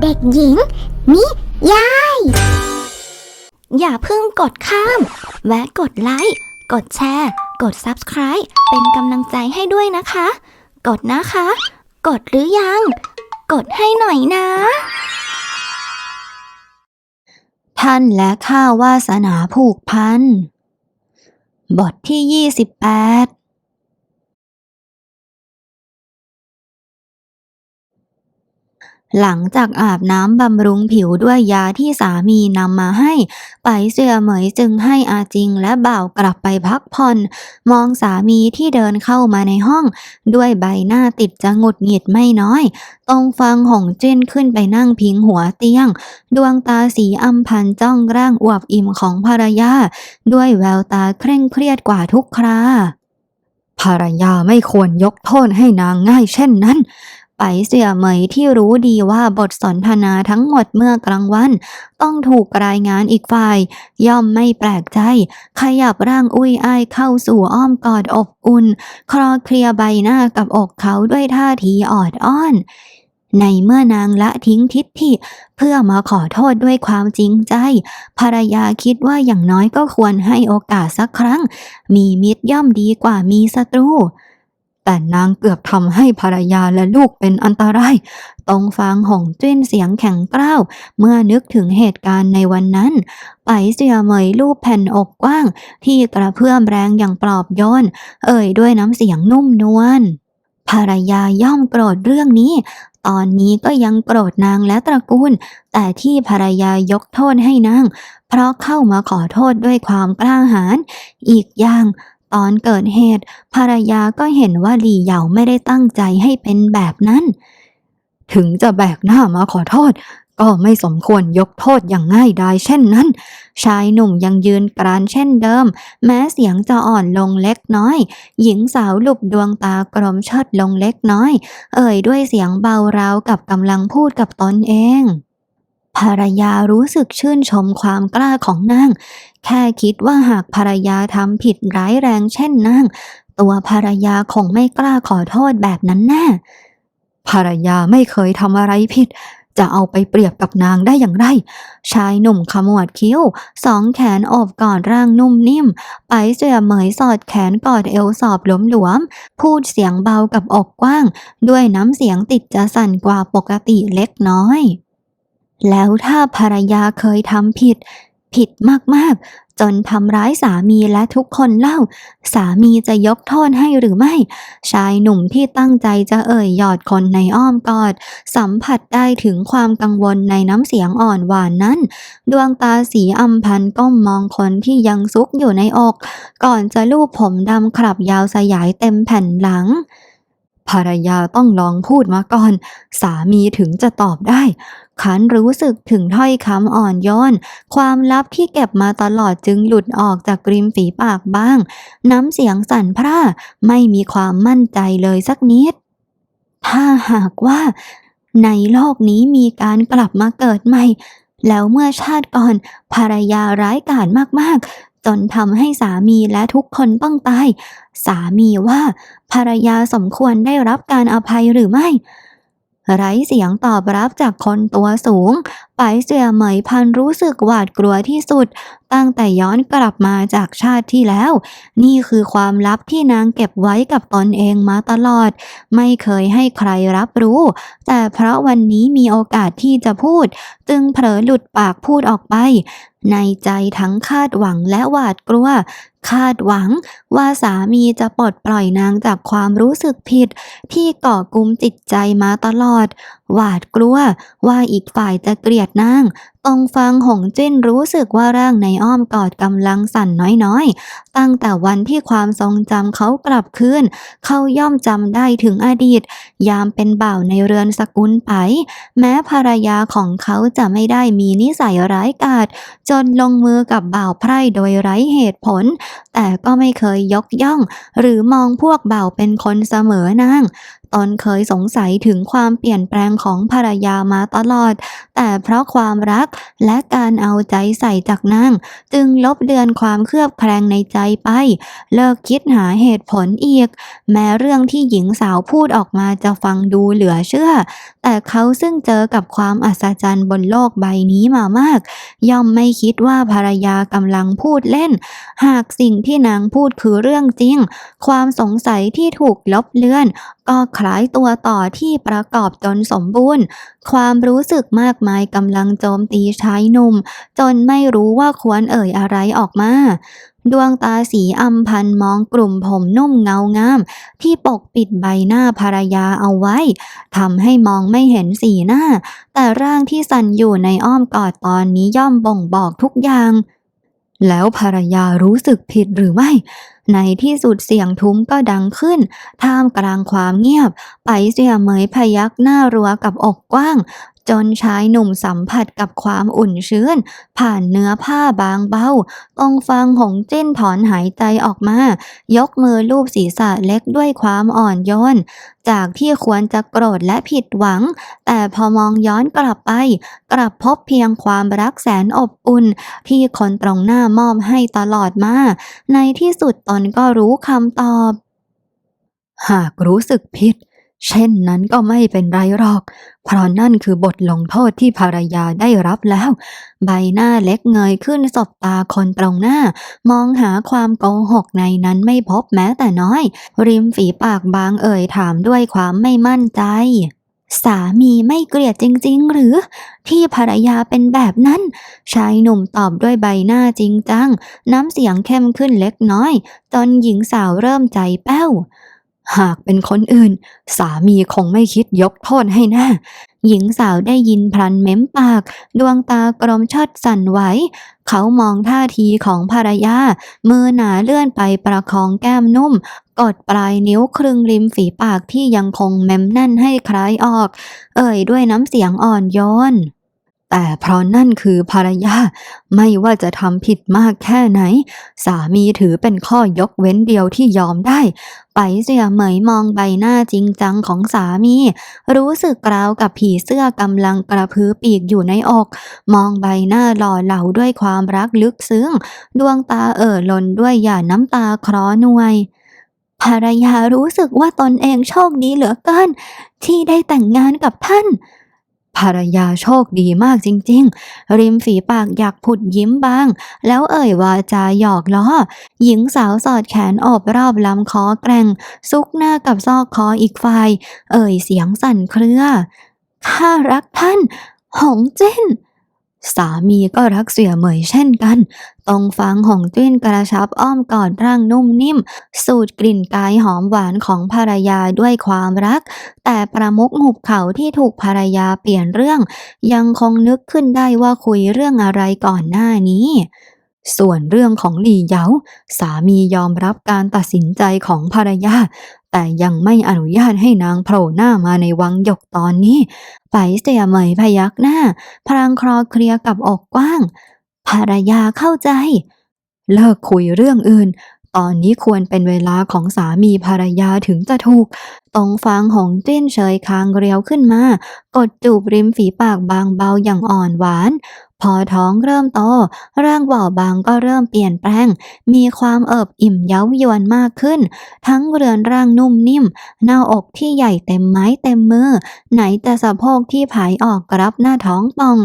เด็กหญิง นิยาย อย่าเพิ่งกดข้าม แวะกดไลค์ กดแชร์ กด Subscribe เป็นกำลังใจให้ด้วยนะคะ กดนะคะ กดหรือยัง กดให้หน่อยนะ ท่านและข้าวาสนาผูกพัน บทที่ 28 หลังจากอาบน้ำบำรุงผิวด้วยยาที่สามีนำมาให้ ไปเสี่ยเหมยจึงให้อาจิงและบ่าวกลับไปพักผ่อน มองสามีที่เดินเข้ามาในห้อง ด้วยใบหน้าติดจะหงุดหงิดไม่น้อยตรงฟังหงจิ้นขึ้นไปนั่งพิงหัวเตียง ดวงตาสีอำพันจ้องร่างอวบอิ่มของภรรยา ด้วยแววตาเคร่งเครียดกว่าทุกคราภรรยาไม่ควรยกโทษให้นางง่ายเช่นนั้น ไปเสี่ยเหมยที่รู้ดีว่าบทสนทนาทั้งหมดเมื่อกลางวัน ต้องถูกรายงานอีกฝ่าย ย่อมไม่แปลกใจ ขยับร่างอุ้ยอ้ายเข้าสู่อ้อมกอดอบอุ่น คลอเคลียใบหน้ากับอกเขาด้วยท่าทีออดอ้อน ในเมื่อนางละทิ้งทิฐิเพื่อมาขอโทษด้วยความจริงใจ ภรรยาคิดว่าอย่างน้อยก็ควรให้โอกาสสักครั้ง มีมิตรย่อมดีกว่ามีศัตรู แต่นางเกือบทำให้ภรรยาและลูกเป็นอันตรายตรงฟังหงจิ้นเสียงแข็งกร้าว เมื่อนึกถึงเหตุการณ์ในวันนั้น ไปเสียเหมยรูปแผ่นอกกว้าง ที่กระเพื่อมแรงอย่างปลอบโยน เอ่ยด้วยน้ำเสียงนุ่มนวลภรรยาย่อมโกรธเรื่องนี้ ตอนนี้ก็ยังโกรธนางและตระกูล แต่ที่ภรรยายกโทษให้นาง เพราะเข้ามาขอโทษด้วยความกล้าหาญ อีกอย่าง ตอนเกิดเหตุ ภรรยาก็เห็นว่าหลี่เหยาไม่ได้ตั้งใจให้เป็นแบบนั้น ถึงจะแบกหน้ามาขอโทษ ก็ไม่สมควรยกโทษอย่างง่ายดายเช่นนั้น ชายหนุ่มยังยืนกรานเช่นเดิม แม้เสียงจะอ่อนลงเล็กน้อย หญิงสาวหลุบดวงตากลมเชิดลงเล็กน้อย เอ่ยด้วยเสียงเบาราวกับกำลังพูดกับตนเอง ภรรยารู้สึกชื่นชมความกล้าของนาง แค่คิดว่าหากภรรยาทำผิดร้ายแรงเช่นนาง ตัวภรรยาคงไม่กล้าขอโทษแบบนั้นแน่ ภรรยาไม่เคยทำอะไรผิด จะเอาไปเปรียบกับนางได้อย่างไร ชายหนุ่มขมวดคิ้ว สองแขนโอบกอดร่างนุ่มนิ่ม ไปเสื่อเหมยสอดแขนกอดเอวสอบหลวม พูดเสียงเบากับอกกว้าง ด้วยน้ำเสียงติดจะสั่นกว่าปกติเล็กน้อย แล้วถ้าภรรยาเคยทำผิด ผิดมากๆ จนทำร้ายสามีและทุกคนเล่า สามีจะยกโทษให้หรือไม่ ชายหนุ่มที่ตั้งใจจะเอ่ยหยอดคนในอ้อมกอด สัมผัสได้ถึงความกังวลในน้ำเสียงอ่อนหวานนั้น ดวงตาสีอำพันก้มมองคนที่ยังซุกอยู่ในอก ก่อนจะลูบผมดำขรับยาวสยายเต็มแผ่นหลังภรรยาต้องลองพูดมาก่อน สามีถึงจะตอบได้ ขันรู้สึกถึงถ้อยคำอ่อนโยน ความลับที่เก็บมาตลอดจึงหลุดออกจากริมฝีปากบ้าง น้ำเสียงสั่นพร่าไม่มีความมั่นใจเลยสักนิด ถ้าหากว่า ในโลกนี้มีการกลับมาเกิดใหม่ แล้วเมื่อชาติก่อนภรรยาร้ายกาจมากๆ จนทำให้สามีและทุกคนต้องตาย สามีว่าภรรยาสมควรได้รับการอภัยหรือไม่ ไร้เสียงตอบรับจากคนตัวสูง ไปเสี่ยเหมยพันรู้สึกหวาดกลัวที่สุด ตั้งแต่ย้อนกลับมาจากชาติที่แล้ว นี่คือความลับที่นางเก็บไว้กับตนเองมาตลอด ไม่เคยให้ใครรับรู้ แต่เพราะวันนี้มีโอกาสที่จะพูด จึงเผลอหลุดปากพูดออกไป ในใจทั้งคาดหวังและหวาดกลัว คาดหวังว่าสามีจะปลดปล่อยนางจากความรู้สึกผิด ที่ก่อกุมจิตใจมาตลอดหวาดกลัวว่าอีกฝ่ายจะเกลียดนางตรงฟังหงจิ้นรู้สึกว่าร่างในอ้อมกอดกำลังสั่นน้อยๆ ตั้งแต่วันที่ความทรงจำเขากลับคืน เขาย่อมจำได้ถึงอดีต ยามเป็นบ่าวในเรือนสกุลไป แม้ภรรยาของเขาจะไม่ได้มีนิสัยร้ายกาจจนลงมือกับบ่าวไพร่โดยไร้เหตุผล แต่ก็ไม่เคยยกย่อง หรือมองพวกบ่าวเป็นคนเสมอนางตนเคยสงสัยถึงความเปลี่ยนแปลงของภรรยามาตลอด แต่เพราะความรักและการเอาใจใส่จากนางจึงลบเลือนความเครือบแคลงในใจไป เลิกคิดหาเหตุผลอีก แม้เรื่องที่หญิงสาวพูดออกมาจะฟังดูเหลือเชื่อ แต่เขาซึ่งเจอกับความอัศจรรย์บนโลกใบนี้มามาก ย่อมไม่คิดว่าภรรยากำลังพูดเล่น หากสิ่งที่นางพูดคือเรื่องจริง ความสงสัยที่ถูกลบเลือน ก็คล้ายตัวต่อที่ประกอบจนสมบูรณ์ ความรู้สึกมากมายกำลังโจมตีชายหนุ่ม จนไม่รู้ว่าควรเอ่ยอะไรออกมา ดวงตาสีอำพันมองกลุ่มผมนุ่มเงางาม ที่ปกปิดใบหน้าภรรยาเอาไว้ทำให้มองไม่เห็นสีหน้า แต่ร่างที่สั่นอยู่ในอ้อมกอดตอนนี้ย่อมบ่งบอกทุกอย่าง แล้วภรรยารู้สึกผิดหรือไม่ในที่สุดเสียงทุ้มก็ดังขึ้น ท่ามกลางความเงียบ ไปเสี่ยเหมยพยักหน้ารัวกับอกกว้าง จนชายหนุ่มสัมผัสกับความอุ่นชื้น ผ่านเนื้อผ้าบางเบาตรงฟังหงจิ้นถอนหายใจออกมา ยกมือลูบศีรษะเล็กด้วยความอ่อนโยน จากที่ควรจะโกรธและผิดหวัง แต่พอมองย้อนกลับไป กลับพบเพียงความรักแสนอบอุ่น ที่คนตรงหน้ามอบให้ตลอดมา ในที่สุดตนก็รู้คำตอบ หากรู้สึกผิด เช่นนั้นก็ไม่เป็นไรหรอก เพราะนั่นคือบทลงโทษที่ภรรยาได้รับแล้ว ใบหน้าเล็กเงยขึ้นสบตาคนตรงหน้า มองหาความโกหกในนั้นไม่พบแม้แต่น้อย ริมฝีปากบางเอ่ยถามด้วยความไม่มั่นใจ สามีไม่เกลียดจริง ๆ หรือ ที่ภรรยาเป็นแบบนั้น ชายหนุ่มตอบด้วยใบหน้าจริงจัง น้ำเสียงเข้มขึ้นเล็กน้อย จนหญิงสาวเริ่มใจแป้ว หากเป็นคนอื่น สามีคงไม่คิดยกโทษให้แน่หญิงสาวได้ยินพลันเม้มปาก ดวงตากรมชดสั่นไหว เขามองท่าทีของภรรยา มือหนาเลื่อนไปประคองแก้มนุ่ม กดปลายนิ้วครึงริมฝีปากที่ยังคงเม้มแน่นให้คล้ายออก เอ่ยด้วยน้ำเสียงอ่อนโยน แต่เพราะนั่นคือภรรยา ไม่ว่าจะทำผิดมากแค่ไหน สามีถือเป็นข้อยกเว้นเดียวที่ยอมได้ ไปเสียเหมยมองใบหน้าจริงจังของสามี รู้สึกกราวกับผีเสื้อกำลังกระพือปีกอยู่ในอก มองใบหน้าหล่อเหลาด้วยความรักลึกซึ้ง ดวงตาเอ่อล้นด้วยหยาดน้ำตาคลอนวยภรรยารู้สึกว่าตนเองโชคดีเหลือเกิน ที่ได้แต่งงานกับท่าน ภรรยาโชคดีมากจริง ๆ ริมฝีปากอยากผุดยิ้มบ้าง แล้วเอ่ยวาจาหยอกล้อ หญิงสาวสอดแขนโอบรอบลำคอแกร่ง ซุกหน้ากับซอกคออีกฝ่าย เอ่ยเสียงสั่นเครือ ข้ารักท่าน หงเจ้นสามีก็รักเสี่ยเหมยเช่นกัน ตรงฟังหงจิ้นกระชับอ้อมกอดร่างนุ่มนิ่ม สูดกลิ่นกายหอมหวานของภรรยาด้วยความรัก แต่ประมุขหุบเขาที่ถูกภรรยาเปลี่ยนเรื่อง ยังคงนึกขึ้นได้ว่าคุยเรื่องอะไรก่อนหน้านี้ส่วนเรื่องของหลี่เหยาสามียอมรับการตัดสินใจของภรรยา แต่ยังไม่อนุญาตให้นางโผล่หน้ามาในวังหยกตอนนี้ ไปเสียเหมยพยักหน้าพลางคลอเคลียกับอกกว้าง ภรรยาเข้าใจ เลิกคุยเรื่องอื่น ตอนนี้ควรเป็นเวลาของสามีภรรยาถึงจะถูกตรงฟางหงจิ้นเฉยคางเรียวขึ้นมา กดจูบริมฝีปากบางเบาอย่างอ่อนหวาน พอท้องเริ่มโต ร่างบ่อบางก็เริ่มเปลี่ยนแปลง มีความเอิบอิ่มเย้ายวนมากขึ้น ทั้งเรือนร่างนุ่มนิ่ม หน้าอกที่ใหญ่เต็มไม้เต็มมือ ไหนแต่สะโพกที่ผายออกกรับหน้าท้องป่อง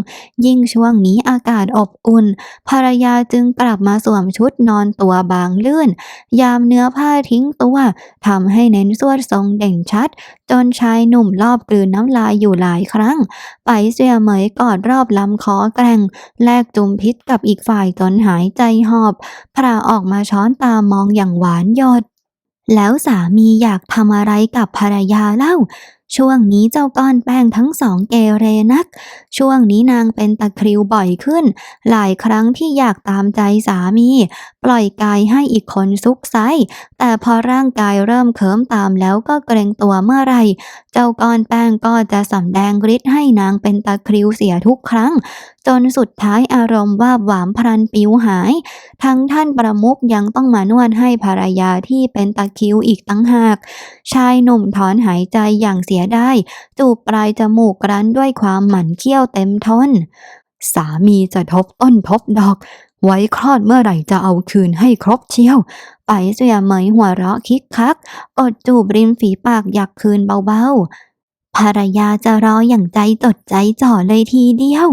ยิ่งช่วงนี้อากาศอบอุ่น ภรรยาจึงกลับมาสวมชุดนอนตัวบางลื่น ยามเนื้อผ้าทิ้งตัวทำให้เน้นสวดทรงเด่นชัด จนชายหนุ่มรอบกลืนน้ำลายอยู่หลายครั้ง ไปเสียเหมยกอดรอบลำคอแกร่งแลกจุมพิษกับอีกฝ่ายจนหายใจหอบพระออกมาช้อนตามองอย่างหวานหยด แล้วสามีอยากทำอะไรกับภรรยาเล่า ช่วงนี้เจ้าก้อนแป้งทั้งสองเกเรนัก ช่วงนี้นางเป็นตะคริวบ่อยขึ้น หลายครั้งที่อยากตามใจสามี ปล่อยกายให้อีกคนซุกไซแต่พอร่างกายเริ่มเคิมตามแล้วก็เกรงตัวเมื่อไรเจ้าก้อนแป้งก็จะสำแดงฤทธิ์ให้นางเป็นตะคริวเสียทุกครั้ง จนสุดท้ายอารมณ์ว่าหวามพลันปิวหาย ทั้งท่านประมุขยังต้องมานวดให้ภรรยาที่เป็นตะคริวอีกตั้งหาก ชายหนุ่มถอนหายใจอย่างเสียดายจูบปลายจมูกรั้นด้วยความหมันเขี้ยวเต็มทน สามีจะทบต้นทบดอก ไว้คลอดเมื่อไหร่จะเอาคืนให้ครบเชี่ยว ไปเสียเหมยหัวเราะคิกคัก กดจูบริมฝีปากอยากคืนเบาๆ ภรรยาจะรออย่างใจจดใจจ่อเลยทีเดียว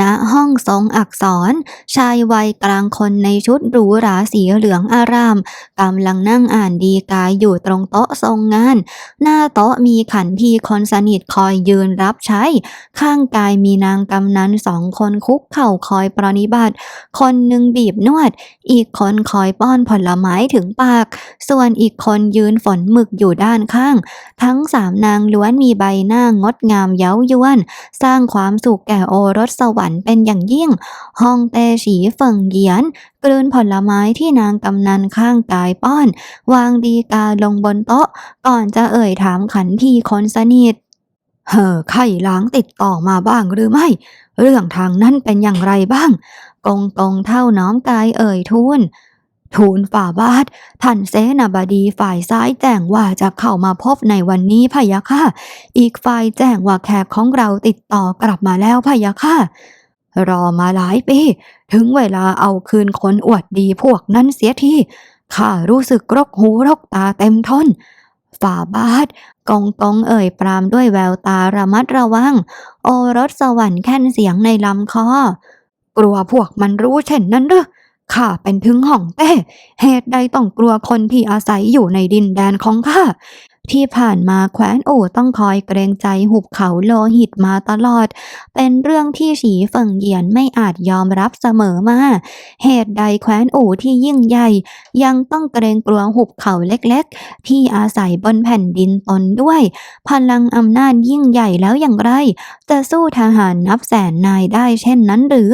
ณห้องทรงอักษร ชายวัยกลางคนในชุดหรูหราสีเหลืองอารามกำลังนั่งอ่านดีกาอยู่ตรงโต๊ะทรงงาน หน้าโต๊ะมีขันทีคนสนิทคอยยืนรับใช้ ข้างกายมีนางกำนันสองคนคุกเข่าคอยปรนนิบัติ คนหนึ่งบีบนวด อีกคนคอยป้อนผลไม้ถึงปาก ส่วนอีกคนยืนฝนหมึกอยู่ด้านข้าง ทั้งสามนางล้วนมีใบหน้างดงามเย้ายวน สร้างความสุขแก่โอรสสวรรค์เป็นอย่างยิ่งห้องเตฉีเฟิงเหยียน กลืนผลไม้ที่นางกำนันข้างกายป้อน วางดีกาลงบนโต๊ะ ก่อนจะเอ่ยถามขันทีคนสนิทเฮ่อไข่ล้างติดต่อมาบ้างหรือไม่ เรื่องทางนั้นเป็นอย่างไรบ้าง กงกงเท่าน้อมกายเอ่ยทูล ทูลฝ่าบาท ท่านเสนาบดีฝ่ายซ้ายแจ้งว่าจะเข้ามาพบในวันนี้พะยะค่ะ อีกฝ่ายแจ้งว่าแขกของเราติดต่อกลับมาแล้วพะยะค่ะ รอมาหลายปี ถึงเวลาเอาคืนคนอวดดีพวกนั้นเสียทีข้ารู้สึกรกหูรกตาเต็มทนฝ่าบาทกองกงเอ่ยปรามด้วยแววตาระมัดระวัง โอรสสวรรค์แค่นเสียงในลำคอ กลัวพวกมันรู้เช่นนั้นหรือ ข้าเป็นถึงห่องเต้ เหตุใดต้องกลัวคนที่อาศัยอยู่ในดินแดนของข้า ที่ผ่านมาแคว้นอู่ต้องคอยเกรงใจหุบเขาโลหิตมาตลอด เป็นเรื่องที่ฉีเฟิงเหยียนไม่อาจยอมรับเสมอมา เหตุใดแคว้นอู่ที่ยิ่งใหญ่ ยังต้องเกรงกลัวหุบเขาเล็กๆ ที่อาศัยบนแผ่นดินตนด้วย พลังอำนาจยิ่งใหญ่แล้วอย่างไร จะสู้ทหารนับแสนนายได้เช่นนั้นหรือ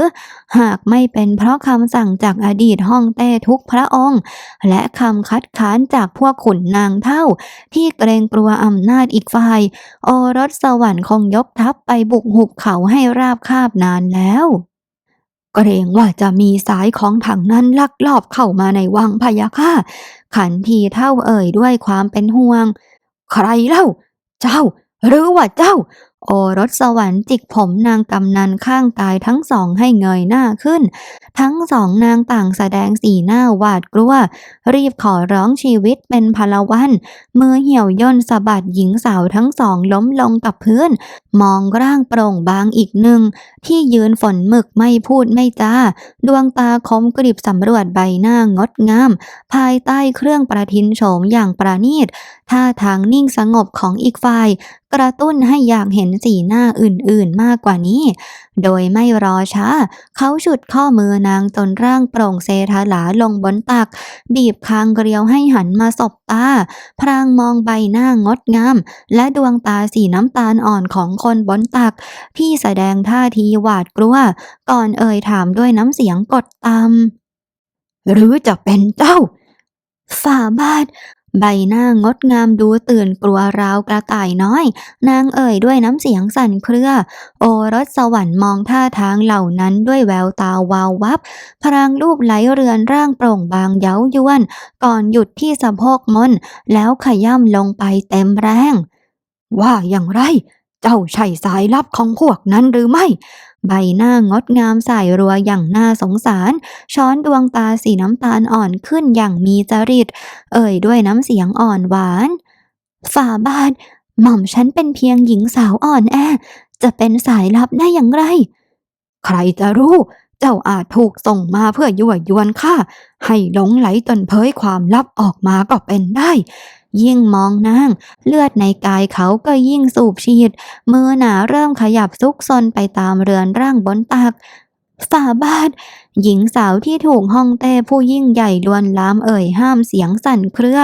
หากไม่เป็นเพราะคำสั่งจากอดีตฮ่องเต้ทุกพระองค์ และคำคัดค้านจากพวกขุนนางเท่าที่เกรงกลัวอำนาจอีกฝ่าย โอรสสวรรค์คงยกทัพไปบุกหุบเขาให้ราบคาบนานแล้วเกรงว่าจะมีสายของถังนั้นลักลอบเข้ามาในวังพยาค่ะ ขันทีเท่าเอ่ยด้วยความเป็นห่วง ใครเล่า เจ้า หรือว่าเจ้า โอรสสวรรค์จิกผมนางกำนันข้างกายทั้งสองให้เงยหน้าขึ้น ทั้งสองนางต่างแสดงสีหน้าหวาดกลัว รีบขอร้องชีวิตเป็นพลวัน มือเหี่ยวย่นสะบัดหญิงสาวทั้งสองล้มลงกับพื้น มองร่างโปร่งบางอีกหนึ่ง ที่ยืนฝนหมึกไม่พูดไม่จาดวงตาคมกริบสำรวจใบหน้างดงาม ภายใต้เครื่องประทินโฉมอย่างประณีตท่าทางนิ่งสงบของอีกฝ่าย กระตุ้นให้อยากเห็นสีหน้าอื่นๆมากกว่านี้ โดยไม่รอช้า เขาฉุดข้อมือนางจนร่างโปร่งเซทลาลงบนตัก บีบคางเกลียวให้หันมาสบตา พรางมองใบหน้างดงาม และดวงตาสีน้ำตาลอ่อนของคนบนตัก ที่แสดงท่าทีหวาดกลัว ก่อนเอ่ยถามด้วยน้ำเสียงกดต่ำหรือจะเป็นเจ้า ฝ่าบาท ใบหน้างดงามดูตื่นกลัวราวกระต่ายน้อย นางเอ่ยด้วยน้ำเสียงสั่นเครือ โอรสสวรรค์มองท่าทางเหล่านั้นด้วยแววตาวาววับ พรางรูปไหลเรือนร่างโปร่งบางเย้ายวน ก่อนหยุดที่สะโพกมนแล้วขย่ำลงไปเต็มแรง ว่าอย่างไร เจ้าใช่สายลับของพวกนั้นหรือไม่ ใบหน้างดงามใส่รัวอย่างน่าสงสาร ช้อนดวงตาสีน้ำตาลอ่อนขึ้นอย่างมีจริต เอ่ยด้วยน้ำเสียงอ่อนหวาน ฝ่าบาท หม่อมฉันเป็นเพียงหญิงสาวอ่อนแอ จะเป็นสายลับได้อย่างไร ใครจะรู้ เจ้าอาจถูกส่งมาเพื่อยั่วยวนข้าให้หลงไหลจนเผยความลับออกมาก็เป็นได้ ยิ่งมองนางเลือดในกายเขาก็ยิ่งสูบฉีด มือหนาเริ่มขยับซุกซนไปตามเรือนร่างบนตัก ฝ่าบาท หญิงสาวที่ถูกห้องเต้ผู้ยิ่งใหญ่ลวนลามเอ่ยห้ามเสียงสั่นเครือ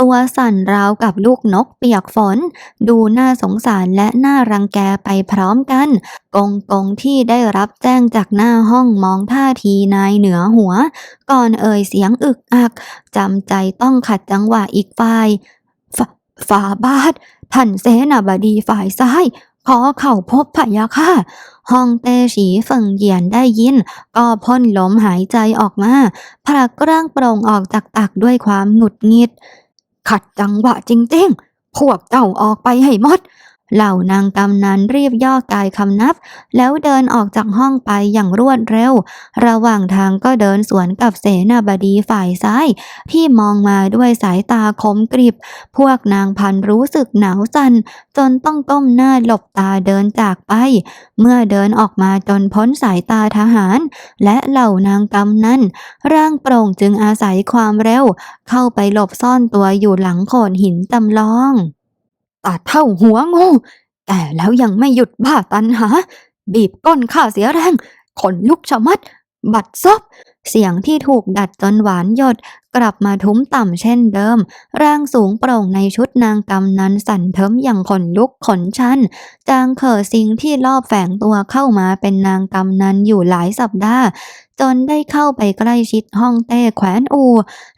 ตัวสั่นราวกับลูกนกเปียกฝน ดูน่าสงสารและน่ารังแกไปพร้อมกัน กงกงที่ได้รับแจ้งจากหน้าห้องมองท่าทีนายเหนือหัว ก่อนเอ่ยเสียงอึกอักจำใจต้องขัดจังหวะอีกฝ่ายฝ่าบาทท่านเสนาบดีฝ่ายซ้าย ขอเข้าพบพะยะค่ะฮองเตฉีเฟิงเหยียนได้ยิน ก็พ่นลมหายใจออกมาผลักร่างโปร่งออกจากตักด้วยความหงุดหงิด ขัดจังหวะจริงๆ พวกเจ้าออกไปให้หมด เหล่านางกำนันรีบย่อกายคำนับ แล้วเดินออกจากห้องไปอย่างรวดเร็ว ระหว่างทางก็เดินสวนกับเสนาบดีฝ่ายซ้าย ที่มองมาด้วยสายตาคมกริบ พวกนางพันรู้สึกหนาวสั่นจนต้องก้มหน้าหลบตาเดินจากไป เมื่อเดินออกมาจนพ้นสายตาทหาร และเหล่านางกำนั้นร่างโปร่งจึงอาศัยความเร็ว เข้าไปหลบซ่อนตัวอยู่หลังโขดหินจำลอง ตัดเท่าหัวงูแต่แล้วยังไม่หยุดบ้าตันหา บีบก้นข้าเสียแรง ขนลุกชะมัด บัดซบเสียงที่ถูกดัดจนหวานหยด กลับมาทุ้มต่ำเช่นเดิม ร่างสูงโปร่งในชุดนางกำนันสั่นเทิมอย่างขนลุกขนชัน จางเขอซิงที่ลอบแฝงตัวเข้ามาเป็นนางกำนันอยู่หลายสัปดาห์ จนได้เข้าไปใกล้ชิดห้องเต้แขวนอู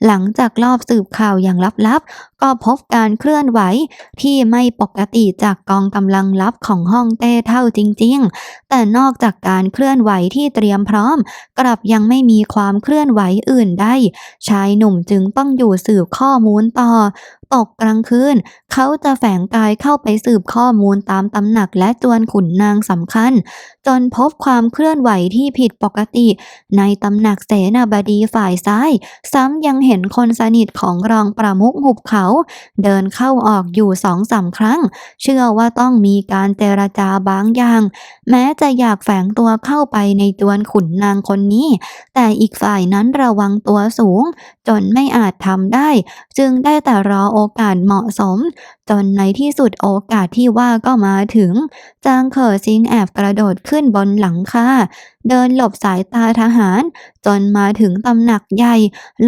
หลังจากรอบสืบข่าวอย่างลับๆ ก็พบการเคลื่อนไหว ที่ไม่ปกติจากกองกำลังลับของห้องเต้เท่าจริง ๆ แต่นอกจากการเคลื่อนไหวที่เตรียมพร้อม กลับยังไม่มีความเคลื่อนไหวอื่นได้ ชายหนุ่มจึงต้องอยู่สืบข้อมูลต่อตกกลางคืน เขาจะแฝงกายเข้าไปสืบข้อมูลตามตำหนักและจวนขุนนางสำคัญ จนพบความเคลื่อนไหวที่ผิดปกติ ในตำหนักเสนาบดีฝ่ายซ้าย ซ้ำยังเห็นคนสนิทของรองประมุขหุบเขา เดินเข้าออกอยู่สองสามครั้ง เชื่อว่าต้องมีการเจรจาบางอย่าง แม้จะอยากแฝงตัวเข้าไปในจวนขุนนางคนนี้ แต่อีกฝ่ายนั้นระวังตัวสูง จนไม่อาจทำได้ จึงได้แต่รอโอกาสเหมาะสมจนในที่สุดโอกาสที่ว่าก็มาถึง จางเขอซิงแอบกระโดดขึ้นบนหลังคาเดินหลบสายตาทหาร จนมาถึงตำหนักใหญ่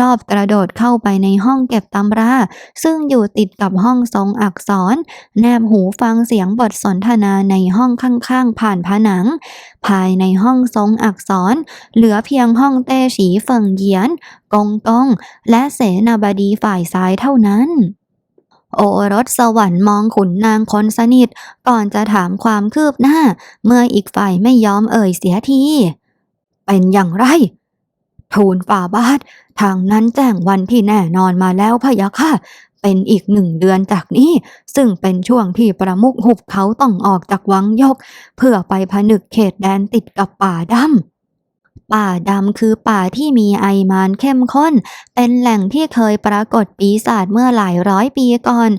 รอบกระโดดเข้าไปในห้องเก็บตำรา ซึ่งอยู่ติดกับห้องทรงอักษร แนบหูฟังเสียงบทสนทนาในห้องข้างๆ ผ่านผนัง ภายในห้องทรงอักษร เหลือเพียงห้องเต้ฉีเฟิงเหยียน กงกง และเสนาบดีฝ่ายซ้ายเท่านั้น โอรสสวรรค์มองขุนนางคนสนิท ก่อนจะถามความคืบหน้า เมื่ออีกฝ่ายไม่ยอมเอ่ยเสียที เป็นอย่างไร ทูลฝ่าบาท ทางนั้นแจ้งวันที่แน่นอนมาแล้วพะยะค่ะ เป็นอีกหนึ่งเดือนจากนี้ ซึ่งเป็นช่วงที่ประมุขหุบเขาต้องออกจากวังยก เพื่อไปผนึกเขตแดนติดกับป่าดำ ป่าดำคือป่าที่มีไอมานเข้มข้น เป็นแหล่งที่เคยปรากฏปีศาจเมื่อหลายร้อยปีก่อน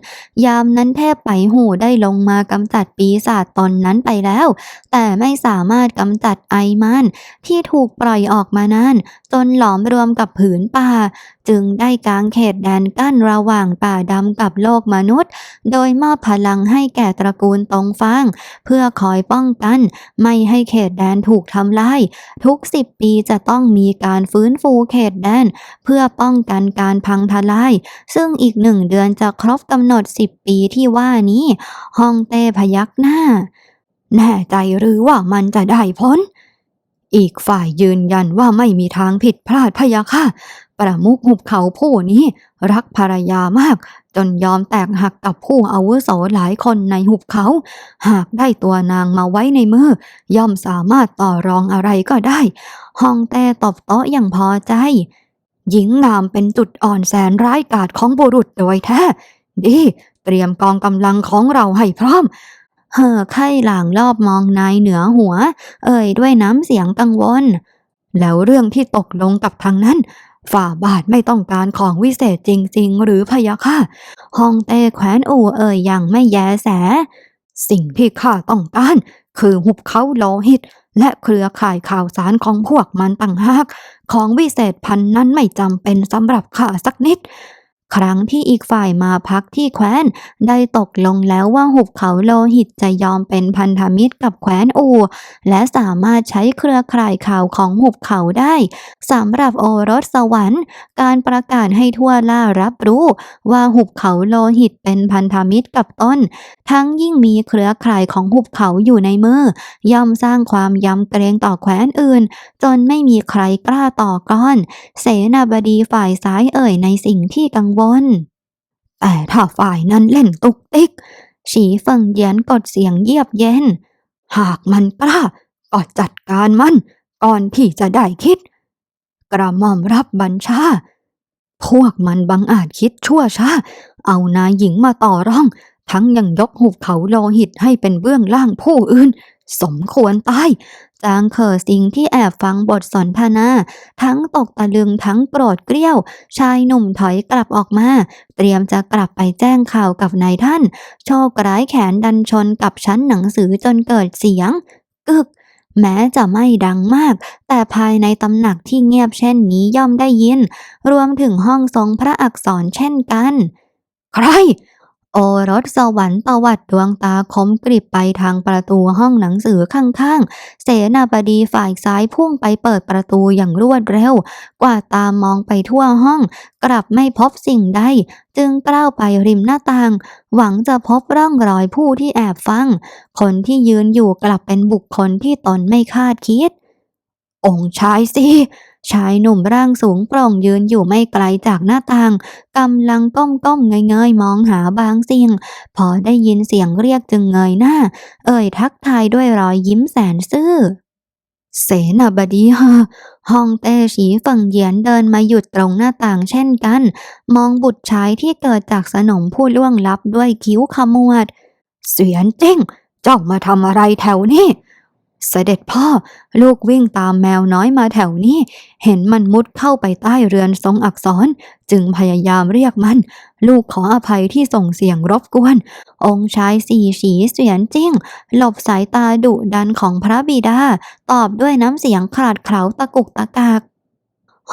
ยามนั้นเทพไปหูได้ลงมากำจัดปีศาจตนนั้นไปแล้ว แต่ไม่สามารถกำจัดไอมานที่ถูกปล่อยออกมานาน จนหลอมรวมกับผืนป่า จึงได้กางเขตแดนกั้นระหว่างป่าดำกับโลกมนุษย์ โดยมอบพลังให้แก่ตระกูลตงฟางเพื่อคอยป้องกัน ไม่ให้เขตแดนถูกทำลาย ทุกสิบปีจะต้องมีการฟื้นฟูเขตแดน เพื่อป้องกันการพังทลาย ซึ่งอีกหนึ่งเดือนจะครบกำหนดสิบปีที่ว่านี้ ฮองเต้พยักหน้า แน่ใจหรือว่ามันจะได้พ้น อีกฝ่ายยืนยันว่าไม่มีทางผิดพลาดพะยะค่ะ ประมุขหุบเขาผู้นี้ รักภรรยามาก จนยอมแตกหักกับผู้อาวุโสหลายคนในหุบเขา หากได้ตัวนางมาไว้ในมือย่อมสามารถต่อรองอะไรก็ได้ ฮองเต้ตบโต๊ะอย่างพอใจ หญิงงามเป็นจุดอ่อนแสนร้ายกาจของบุรุษโดยแท้ ดี เตรียมกองกำลังของเราให้พร้อม เห่อไข้หลางรอบมองนายเหนือหัว เอ่ยด้วยน้ำเสียงกังวล แล้วเรื่องที่ตกลงกับทางนั้น ฝ่าบาทไม่ต้องการของวิเศษจริง ๆ หรือพะยะค่ะฮองเต้แขวนอู่เอ่ยอย่างไม่แยแส สิ่งที่ข้าต้องการคือหุบเขาโลหิต และเครือข่ายข่าวสารของพวกมันต่างหาก ของวิเศษพันนั้นไม่จำเป็นสำหรับข้าสักนิด ครั้งที่อีกฝ่ายมาพักที่แคว้น ได้ตกลงแล้วว่าหุบเขาโลหิตจะยอมเป็นพันธมิตรกับแคว้นอูและสามารถใช้เครือข่ายข่าวของหุบเขาได้สำหรับโอรสสวรรค์ การประกาศให้ทั่วล่ารับรู้ ว่าหุบเขาโลหิตเป็นพันธมิตรกับต้น ทั้งยิ่งมีเครือข่ายของหุบเขาอยู่ในมือย่อมสร้างความยำเกรงต่อแคว้นอื่น จนไม่มีใครกล้าต่อกรเสนาบดีฝ่ายซ้ายเอ่ยในสิ่งที่กังวล แต่ถ้าฝ่ายนั้นเล่นตุกติก ฉีเฟิงเยียนกดเสียงเยียบเย็น หากมันกล้าก็จัดการมัน ก่อนที่จะได้คิด กระหม่อมรับบัญชา พวกมันบังอาจคิดชั่วช้า เอานายหญิงมาต่อรอง ทั้งยังยกหุบเขาโลหิตให้เป็นเบื้องล่างผู้อื่น สมควรตาย จางเคอสิงที่แอบฟังบทสนทนา ทั้งตกตะลึงทั้งโกรธเกรี้ยว ชายหนุ่มถอยกลับออกมา เตรียมจะกลับไปแจ้งข่าวกับนายท่าน โชคร้ายแขนดันชนกับชั้นหนังสือจนเกิดเสียง กึกแม้จะไม่ดังมาก แต่ภายในตำหนักที่เงียบเช่นนี้ย่อมได้ยิน รวมถึงห้องทรงพระอักษรเช่นกัน ใคร โอรสสวรรค์ตวัดดวงตาคมกริบไปทางประตูห้องหนังสือข้างๆ เสนาบดีฝ่ายซ้ายพุ่งไปเปิดประตูอย่างรวดเร็ว กว่าตามองไปทั่วห้อง กลับไม่พบสิ่งใด จึงกล้าวไปริมหน้าต่าง หวังจะพบร่องรอยผู้ที่แอบฟัง คนที่ยืนอยู่กลับเป็นบุคคลที่ตนไม่คาดคิด องค์ชายสิ ชายหนุ่มร่างสูงโปร่งยืนอยู่ไม่ไกลจากหน้าต่างกำลังก้มๆเงยๆมองหาบางสิ่ง พอได้ยินเสียงเรียกจึงเงยหน้า เอ่ยทักทายด้วยรอยยิ้มแสนซื่อเสนาบดีฮะห้องเต้ฉีฝั่งเหยียนเดินมาหยุดตรงหน้าต่างเช่นกัน มองบุตรชายที่เกิดจากสนมผู้ล่วงลับด้วยคิ้วขมวด เสียนจิ้งเจ้ามาทำอะไรแถวนี้ เสด็จพ่อ ลูกวิ่งตามแมวน้อยมาแถวนี้ เห็นมันมุดเข้าไปใต้เรือนทรงอักษร จึงพยายามเรียกมัน ลูกขออภัยที่ส่งเสียงรบกวน องค์ชายสี่ฉีเสียนจิ้ง หลบสายตาดุดันของพระบิดา ตอบด้วยน้ำเสียงขลาดเคล้าตะกุกตะกาก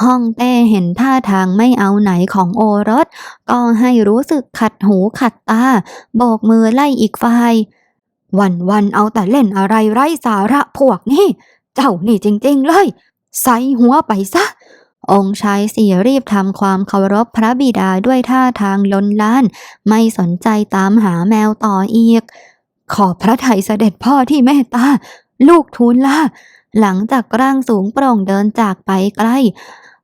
ห้องเต้เห็นท่าทางไม่เอาไหนของโอรส ก็ให้รู้สึกขัดหูขัดตา โบกมือไล่อีกฝ่าย วันวันๆเอาแต่เล่นอะไรไร้สาระพวกนี้ เจ้านี่จริงๆเลย ใส่หัวไปซะ องค์ชายสี่รีบทำความเคารพพระบิดาด้วยท่าทางล้นล้าน ไม่สนใจตามหาแมวต่ออีก ขอบพระไทยเสด็จพ่อที่เมตตา ลูกทูลลาหลังจากร่างสูงโปร่งเดินจากไปไกล้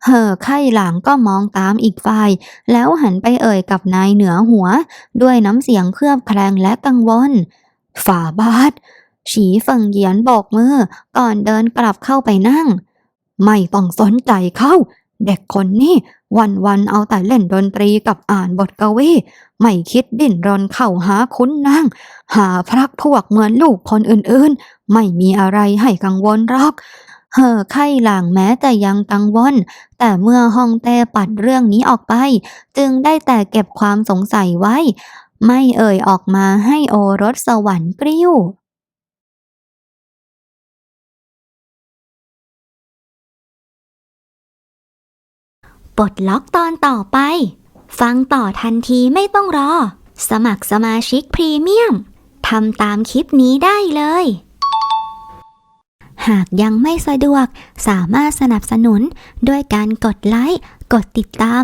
เห่อไข้หลังก็มองตามอีกฝ่าย แล้วหันไปเอ่ยกับนายเหนือหัว ด้วยน้ำเสียงเคลือบแคลงและกังวล ฝ่าบาท ฉีเฟิงเหยียนโบกมือก่อนเดินกลับเข้าไปนั่ง ไม่ต้องสนใจเขาเด็กคนนี้วันวันเอาแต่เล่นดนตรีกับอ่านบทกวีไม่คิดดิ้นรนเข้าหาคุณนางหาพรักพวกเหมือนลูกคนอื่นๆ ไม่มีอะไรให้กังวลหรอกเห่อไข้หลังแม้แต่ยังกังวล แต่เมื่อฮ่องเต้ปัดเรื่องนี้ออกไป จึงได้แต่เก็บความสงสัยไว้ ไม่เอ่ยออกมาให้โอรสสวรรค์กริ้วปลดล็อกตอนต่อไป ฟังต่อทันทีไม่ต้องรอ สมัครสมาชิกพรีเมียมทำตามคลิปนี้ได้เลย หากยังไม่สะดวกสามารถสนับสนุนด้วยการกดไลค์ กดติดตาม